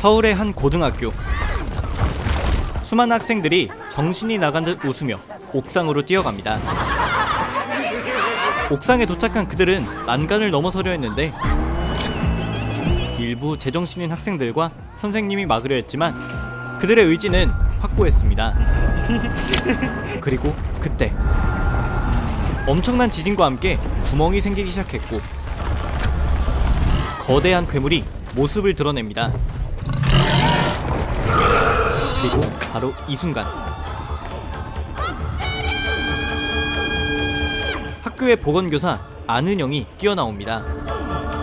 서울의 한 고등학교. 수많은 학생들이 정신이 나간 듯 웃으며 옥상으로 뛰어갑니다. 옥상에 도착한 그들은 난간을 넘어서려 했는데 일부 제정신인 학생들과 선생님이 막으려 했지만 그들의 의지는 확고했습니다. 그리고 그때 엄청난 지진과 함께 구멍이 생기기 시작했고 거대한 괴물이 모습을 드러냅니다. 그리고 바로 이 순간 학교의 보건교사 안은영이 뛰어나옵니다.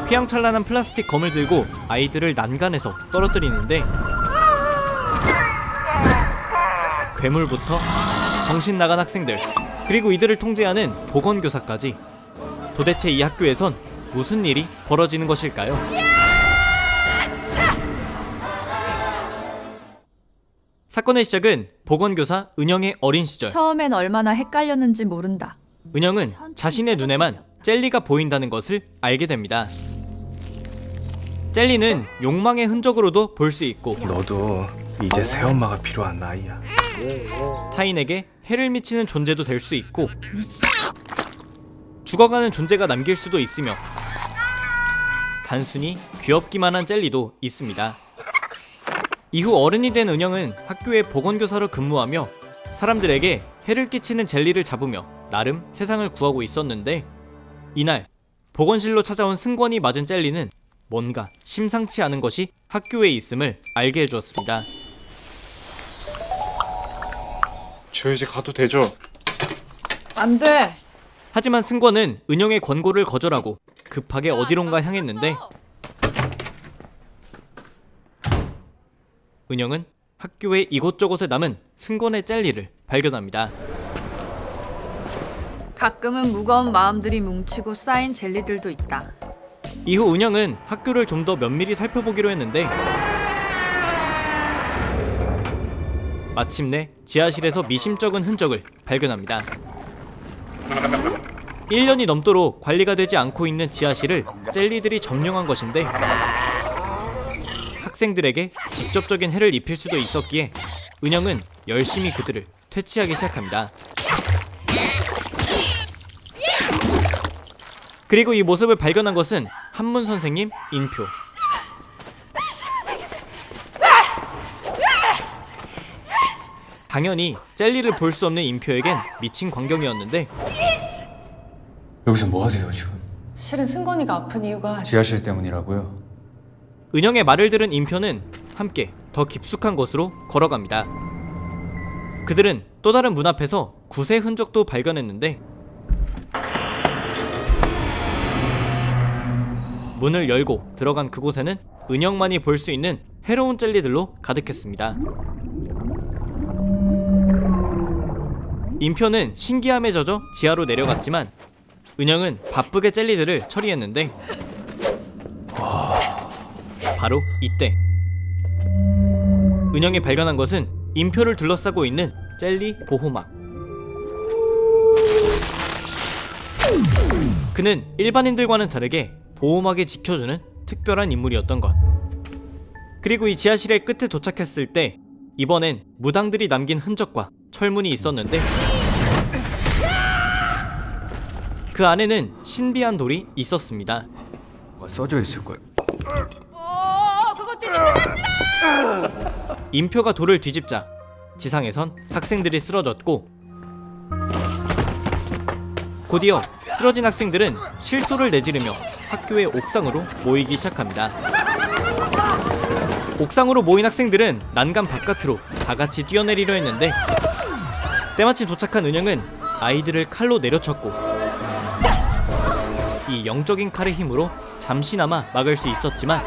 휘황찬란한 플라스틱 검을 들고 아이들을 난간에서 떨어뜨리는데 괴물부터 정신 나간 학생들 그리고 이들을 통제하는 보건교사까지 도대체 이 학교에선 무슨 일이 벌어지는 것일까요? 사건의 시작은 보건교사 은영의 어린 시절. 처음엔 얼마나 헷갈렸는지 모른다. 은영은 자신의 눈에만 젤리가 보인다는 것을 알게 됩니다. 젤리는 욕망의 흔적으로도 볼 수 있고 너도 이제 새엄마가 필요한 나이야. 타인에게 해를 미치는 존재도 될 수 있고 죽어가는 존재가 남길 수도 있으며 단순히 귀엽기만 한 젤리도 있습니다. 이후 어른이 된 은영은 학교의 보건교사로 근무하며 사람들에게 해를 끼치는 젤리를 잡으며 나름 세상을 구하고 있었는데 이날 보건실로 찾아온 승권이 맞은 젤리는 뭔가 심상치 않은 것이 학교에 있음을 알게 해주었습니다. 저 이제 가도 되죠? 안 돼. 하지만 승권은 은영의 권고를 거절하고 급하게 어디론가 향했는데 은영은 학교의 이곳저곳에 남은 승권의 젤리를 발견합니다. 가끔은 무거운 마음들이 뭉치고 쌓인 젤리들도 있다. 이후 은영은 학교를 좀 더 면밀히 살펴보기로 했는데 마침내 지하실에서 미심쩍은 흔적을 발견합니다. 1년이 넘도록 관리가 되지 않고 있는 지하실을 젤리들이 점령한 것인데 학생들에게 직접적인 해를 입힐 수도 있었기에 은영은 열심히 그들을 퇴치하기 시작합니다. 그리고 이 모습을 발견한 것은 한문 선생님 인표. 당연히 젤리를 볼 수 없는 인표에겐 미친 광경이었는데 여기서 뭐 하세요 지금? 실은 승건이가 아픈 이유가 지하실 때문이라고요? 은영의 말을 들은 인표는 함께 더 깊숙한 곳으로 걸어갑니다. 그들은 또 다른 문 앞에서 구세 흔적도 발견했는데 문을 열고 들어간 그곳에는 은영만이 볼 수 있는 해로운 젤리들로 가득했습니다. 인표는 신기함에 젖어 지하로 내려갔지만 은영은 바쁘게 젤리들을 처리했는데 바로 이때. 은영이 발견한 것은 인표를 둘러싸고 있는 젤리 보호막. 그는 일반인들과는 다르게 보호막에 지켜주는 특별한 인물이었던 것. 그리고 이 지하실의 끝에 도착했을 때 이번엔 무당들이 남긴 흔적과 철문이 있었는데 그 안에는 신비한 돌이 있었습니다. 뭐 써져 있을 거예 요. 인표가 돌을 뒤집자 지상에선 학생들이 쓰러졌고 곧이어 쓰러진 학생들은 실소를 내지르며 학교의 옥상으로 모이기 시작합니다. 옥상으로 모인 학생들은 난간 바깥으로 다 같이 뛰어내리려 했는데 때마침 도착한 은영은 아이들을 칼로 내려쳤고 이 영적인 칼의 힘으로 잠시나마 막을 수 있었지만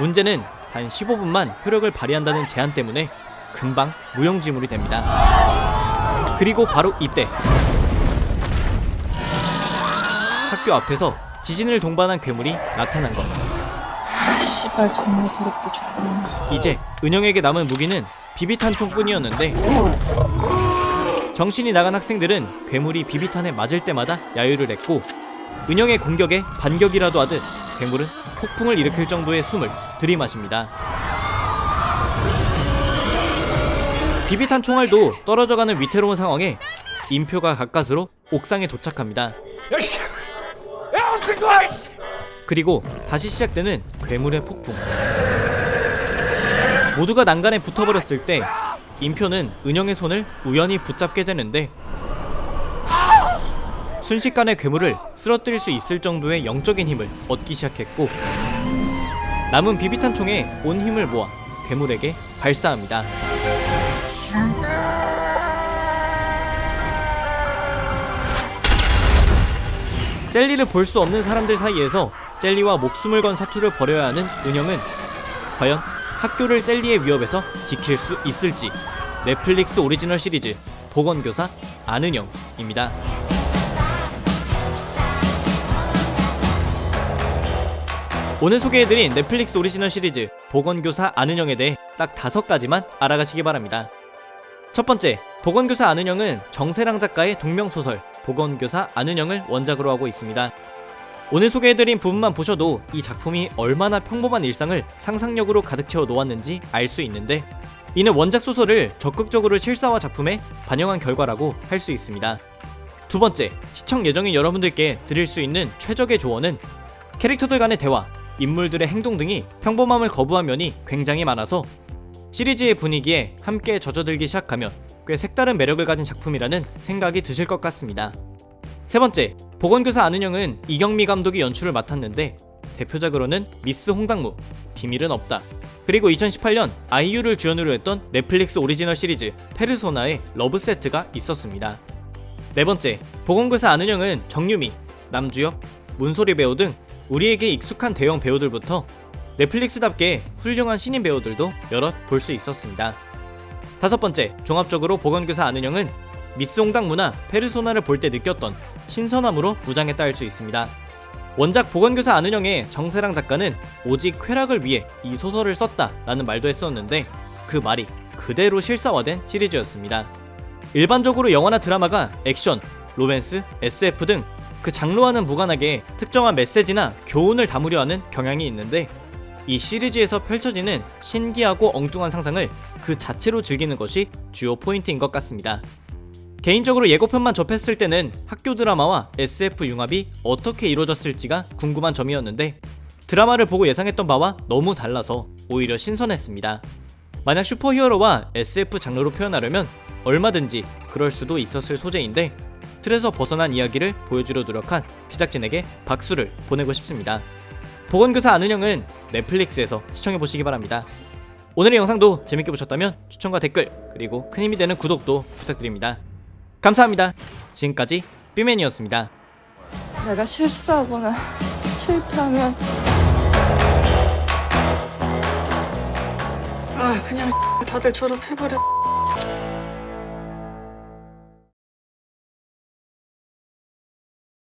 문제는 단 15분만 효력을 발휘한다는 제한 때문에 금방 무용지물이 됩니다. 그리고 바로 이때 학교 앞에서 지진을 동반한 괴물이 나타난 것. 씨발 정말 더럽게 죽구나. 이제 은영에게 남은 무기는 비비탄 총뿐이었는데 정신이 나간 학생들은 괴물이 비비탄에 맞을 때마다 야유를 했고 은영의 공격에 반격이라도 하듯 괴물은 폭풍을 일으킬 정도의 숨을 들이마십니다. 비비탄 총알도 떨어져가는 위태로운 상황에 인표가 가까스로 옥상에 도착합니다. 그리고 다시 시작되는 괴물의 폭풍. 모두가 난간에 붙어버렸을 때 인표는 은영의 손을 우연히 붙잡게 되는데 순식간에 괴물을 쓰러뜨릴 수 있을 정도의 영적인 힘을 얻기 시작했고 남은 비비탄 총에 온 힘을 모아 괴물에게 발사합니다. 젤리를 볼 수 없는 사람들 사이에서 젤리와 목숨을 건 사투를 벌여야 하는 은영은 과연 학교를 젤리의 위협에서 지킬 수 있을지 넷플릭스 오리지널 시리즈 보건교사 안은영입니다. 오늘 소개해드린 넷플릭스 오리지널 시리즈 보건교사 안은영에 대해 딱 다섯 가지만 알아가시기 바랍니다. 첫 번째, 보건교사 안은영은 정세랑 작가의 동명소설 보건교사 안은영을 원작으로 하고 있습니다. 오늘 소개해드린 부분만 보셔도 이 작품이 얼마나 평범한 일상을 상상력으로 가득 채워 놓았는지 알 수 있는데 이는 원작 소설을 적극적으로 실사화 작품에 반영한 결과라고 할 수 있습니다. 두 번째, 시청 예정인 여러분들께 드릴 수 있는 최적의 조언은 캐릭터들 간의 대화, 인물들의 행동 등이 평범함을 거부한 면이 굉장히 많아서 시리즈의 분위기에 함께 젖어들기 시작하면 꽤 색다른 매력을 가진 작품이라는 생각이 드실 것 같습니다. 세 번째, 보건교사 안은영은 이경미 감독이 연출을 맡았는데 대표작으로는 미스 홍당무, 비밀은 없다. 그리고 2018년 아이유를 주연으로 했던 넷플릭스 오리지널 시리즈 페르소나의 러브 세트가 있었습니다. 네 번째, 보건교사 안은영은 정유미, 남주혁, 문소리 배우 등 우리에게 익숙한 대형 배우들부터 넷플릭스답게 훌륭한 신인 배우들도 여럿 볼 수 있었습니다. 다섯 번째, 종합적으로 보건교사 안은영은 미스 홍당무나 페르소나를 볼 때 느꼈던 신선함으로 무장했다 할 수 있습니다. 원작 보건교사 안은영의 정세랑 작가는 오직 쾌락을 위해 이 소설을 썼다라는 말도 했었는데 그 말이 그대로 실사화된 시리즈였습니다. 일반적으로 영화나 드라마가 액션, 로맨스, SF 등 그 장르와는 무관하게 특정한 메시지나 교훈을 담으려 하는 경향이 있는데 이 시리즈에서 펼쳐지는 신기하고 엉뚱한 상상을 그 자체로 즐기는 것이 주요 포인트인 것 같습니다. 개인적으로 예고편만 접했을 때는 학교 드라마와 SF 융합이 어떻게 이루어졌을지가 궁금한 점이었는데 드라마를 보고 예상했던 바와 너무 달라서 오히려 신선했습니다. 만약 슈퍼히어로와 SF 장르로 표현하려면 얼마든지 그럴 수도 있었을 소재인데 틀에서 벗어난 이야기를 보여주려 노력한 제작진에게 박수를 보내고 싶습니다. 보건교사 안은영은 넷플릭스에서 시청해보시기 바랍니다. 오늘의 영상도 재밌게 보셨다면 추천과 댓글 그리고 큰 힘이 되는 구독도 부탁드립니다. 감사합니다. 지금까지 삐맨이었습니다. 내가 실수하거나 실패하면 아 그냥 다들 졸업해버려